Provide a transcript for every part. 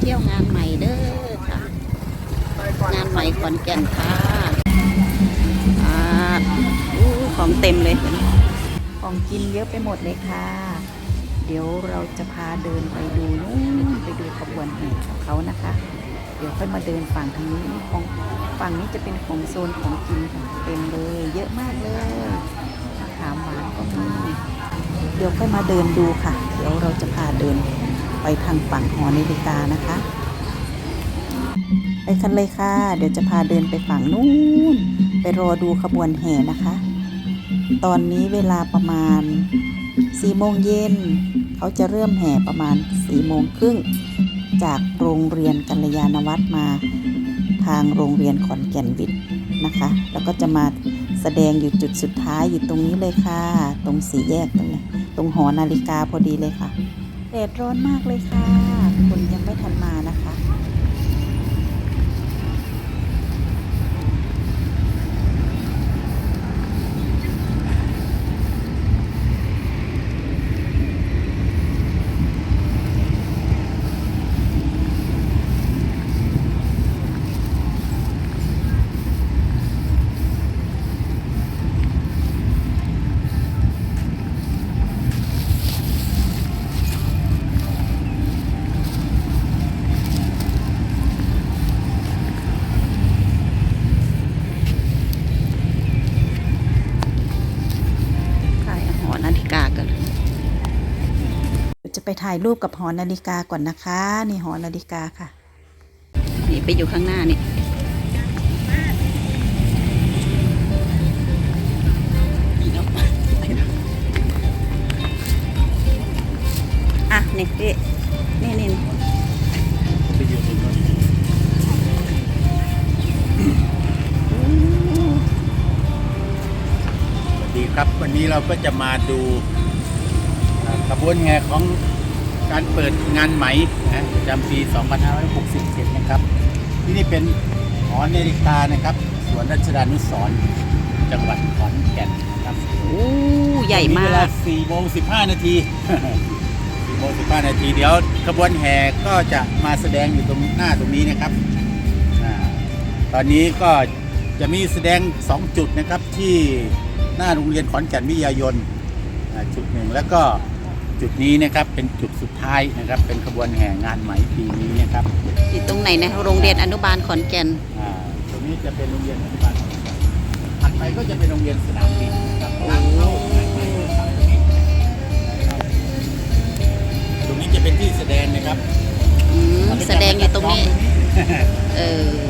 เที่ยวงานใหม่เด้อค่ะ งานใหม่ขอนแก่นค่ะอ่าอู้ของเต็มเลย ของกินเยอะไปหมดเลยค่ะ เดี๋ยวเราจะพาเดินไปดูนู่นไปดูขบวนแห่ของเขานะคะ เดี๋ยวค่อยมาเดินฝั่งทางนี้ของฝั่งนี้จะเป็นของโซนของกินค่ะเต็มเลย เยอะมากเลยขามหวานก็มีเดี๋ยวค่อยมาเดินดูค่ะ เดี๋ยวเราจะพาเดิน ไปทางฝั่งหอนาฬิกานะคะ ไปกันเลยค่ะ เดี๋ยวจะพาเดินไปฝั่งนู้น ไปรอดูขบวนแห่นะคะ ตอนนี้เวลาประมาณ4โมงเย็นเขาจะเริ่มแห่ประมาณ4โมงครึ่งจากโรงเรียนกัลยาณวัฒน์มาทางโรงเรียนขอนแก่นวิทย์นะคะ แล้วก็จะมาแสดงอยู่จุดสุดท้ายอยู่ตรงนี้เลยค่ะ ตรงสี่แยกตรงนี้ ตรงหอนาฬิกาพอดีเลยค่ะ แดดร้อนมากเลยค่ะ ถ่ายรูปกับหอนาฬิกาก่อนนะคะ นี่หอนาฬิกาค่ะ นี่ไปอยู่ข้างหน้านี่อะนี่พี่นี่นี่ไปอยู่ตรงนั้นสวัสดีครับ วันนี้เราก็จะมาดูเอ่อขบวนแห่ของ การเปิดงานไหมนะประจำปี 2567 นะครับ ที่นี่เป็นหอนาฬิกานะครับสวนรัชดานุสรณ์จังหวัดขอนแก่นนะครับโอ้ใหญ่มาเวลาก 4โมง15 นาที 4โมง15 นาที เดี๋ยวขบวนแห่ก็จะมาแสดงอยู่ตรงหน้าตรงนี้นะครับอาตอนนี้ก็จะมีแสดง 2 จุดนะครับที่หน้าโรงเรียนขอนแก่นวิทยายนอ่าจุดหนึ่งแล้วก็ จุดนี้นะครับเป็นจุดสุดท้ายนะครับ เป็นขบวนแห่งานไหมปีนี้นะครับอยู่ตรงไหนนะโรงเรียนอนุบาลขอนแก่นอ่าตรงนี้จะเป็นโรงเรียนอนุบาลขอนแก่นถัดไปก็จะเป็นโรงเรียนสนามบินนะครับทางเข้าทางไปทางตรงนี้นะครับตรงนี้จะเป็นที่แสดงนะครับอืมแสดงอยู่ตรงนี้ เออโอ้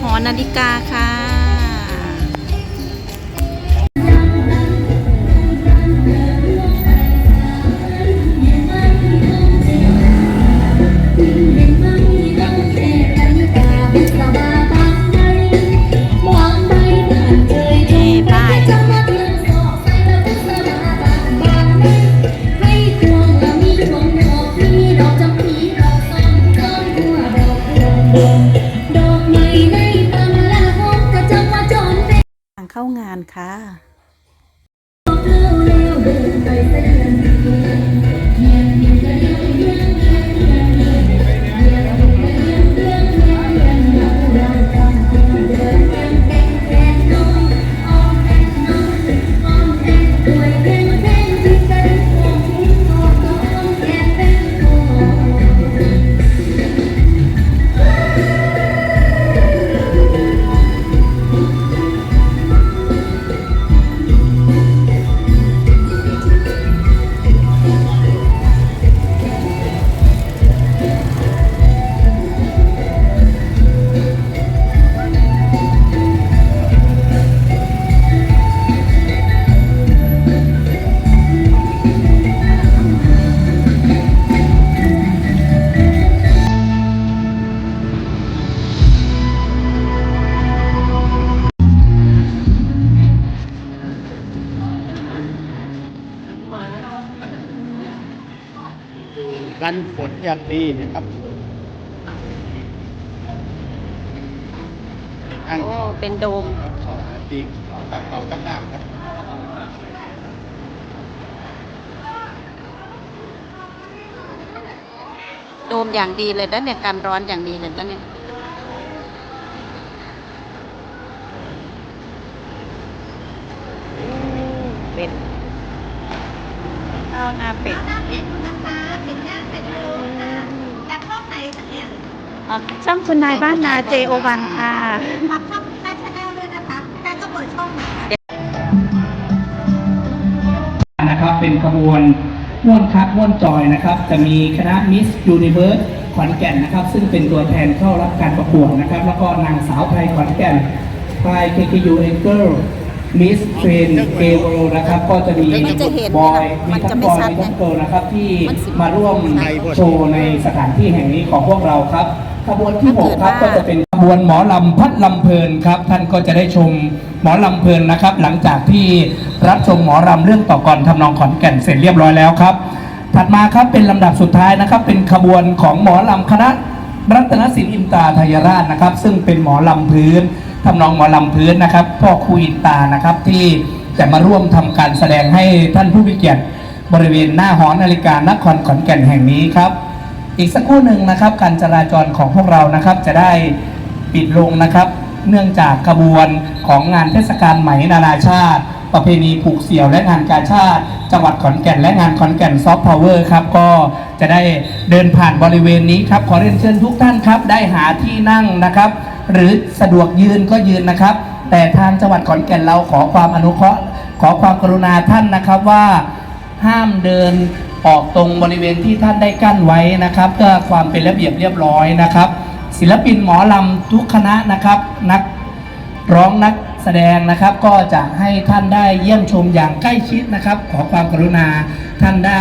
หอนาฬิกาค่ะ เข้างานค่ะ กันฝนอย่างดีนะครับอ้างโอ้เป็นโดมตีตัดต่อกับน้ำครับโดมอย่างดีเลยนะเนี่ยกันร้อนอย่างดีเลยนะเนี่ยเป็ด ข้าวหน้าเป็ดจากโลกไหนคะเนี่ยอะช่างคุณนายบ้านนาเจโอวันค่ะฝากช่องแฟชั่นแนลด้วยนะคะการก็เปิดช่องใหม่ค่ะนะครับเป็นขบวนม่วนคักม่วนจอยนะครับ จะมีคณะมิสยูนิเวิร์สขอนแก่นนะครับ ซึ่งเป็นตัวแทนเข้ารับการประกวดนะครับ แล้วก็นางสาวไทยขอนแก่นไทย KKU a n g e l Miss Train a w o r l d นะครับ ก็จะมีมันจะเห็นบอยมัมีนจะทั้งไม่บอยชัดมีทั้งนะเกิร์ลนะครับ ที่มันสิมาร่วมโชว์ในสถานที่แห่งนี้ของพวกเราครับขบวนที่หกครับถ้าเกิดว่าก็จะเป็นขบวนหมอลำพัดลำเพลินครับ ท่านก็จะได้ชมหมอลำเพลินนะครับ หลังจากที่รับชมหมอลำเรื่องต่อก่อนทำนองขอนแก่นเสร็จเรียบร้อยแล้วครับ ถัดมาครับเป็นลำดับสุดท้ายนะครับ เป็นขบวนของหมอลำคณะรัตนศิลป์อินตราทยราชนะครับ ซึ่งเป็นหมอลำพื้น ทำนองหมอลำพื้นนะครับ พ่อครูอินตานะครับที่จะมาร่วมทำการแสดงให้ท่านผู้มีเกียรติบริเวณหน้าหอนาฬิกานครขอนแก่นแห่งนี้ครับ อีกสักครู่หนึ่งนะครับ การจราจรของพวกเรานะครับจะได้ปิดลงนะครับ เนื่องจากขบวนของงานเทศกาลไหมนานาชาติ ประเพณีผูกเสี่ยวและงานกาชาติ จังหวัดขอนแก่นและงานขอนแก่นซอฟต์พาวเวอร์ครับก็จะได้เดินผ่านบริเวณนี้ครับขอเรียนเชิญทุกท่านครับ ได้หาที่นั่งนะครับ หรือสะดวกยืนก็ยืนนะครับ แต่ทางจังหวัดขอนแก่นเราขอความอนุเคราะห์ขอความกรุณาท่านนะครับว่าห้ามเดินออกตรงบริเวณที่ท่านได้กั้นไว้นะครับ เพื่อความเป็นระเบียบเรียบร้อยนะครับ ศิลปินหมอลำทุกคณะนะครับ นักร้องนักแสดงนะครับ ก็จะให้ท่านได้เยี่ยมชมอย่างใกล้ชิดนะครับ ขอความกรุณาท่านได้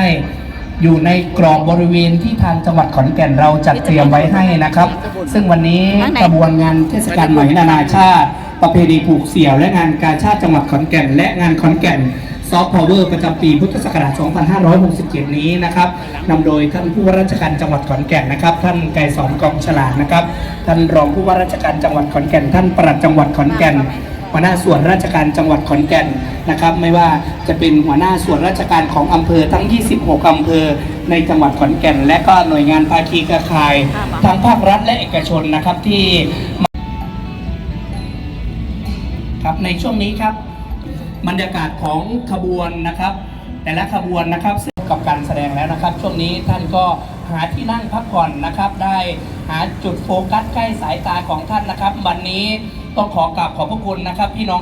อยู่ในกรอบบริเวณที่ทางจังหวัดขอนแก่นเราจัดเตรียมไว้ให้นะครับ ซึ่งวันนี้กระบวนงานเทศกาลไหมนานาชาติ ประเพณีผูกเสี่ยวและงานกาชาติจังหวัดขอนแก่น และงานขอนแก่นซอฟต์พาวเวอร์ประจำปีพุทธศักราช 2567 นี้นะครับนำโดยท่านผู้ว่าราชการจังหวัดขอนแก่นนะครับ ท่านไกรสอนกองฉลาดนะครับ ท่านรองผู้ว่าราชการจังหวัดขอนแก่น ท่านปลัดจังหวัดขอนแก่น หัวหน้าส่วนราชการจังหวัดขอนแก่นนะครับ ไม่ว่าจะเป็นหัวหน้าส่วนราชการของอำเภอทั้ง 26 อำเภอในจังหวัดขอนแก่น และก็หน่วยงานภาคีเครือข่ายทั้งภาครัฐและเอกชนนะครับที่ครับในช่วงนี้ครับบรรยากาศของขบวนนะครับ แต่ละขบวนนะครับซึ่งกับการแสดงแล้วนะครับ ช่วงนี้ท่านก็หาที่นั่งพักผ่อนนะครับ ได้หาจุดโฟกัสใกล้สายตาของท่านนะครับ วันนี้ ต้องขอกราบขอบพระคุณนะครับพี่น้อง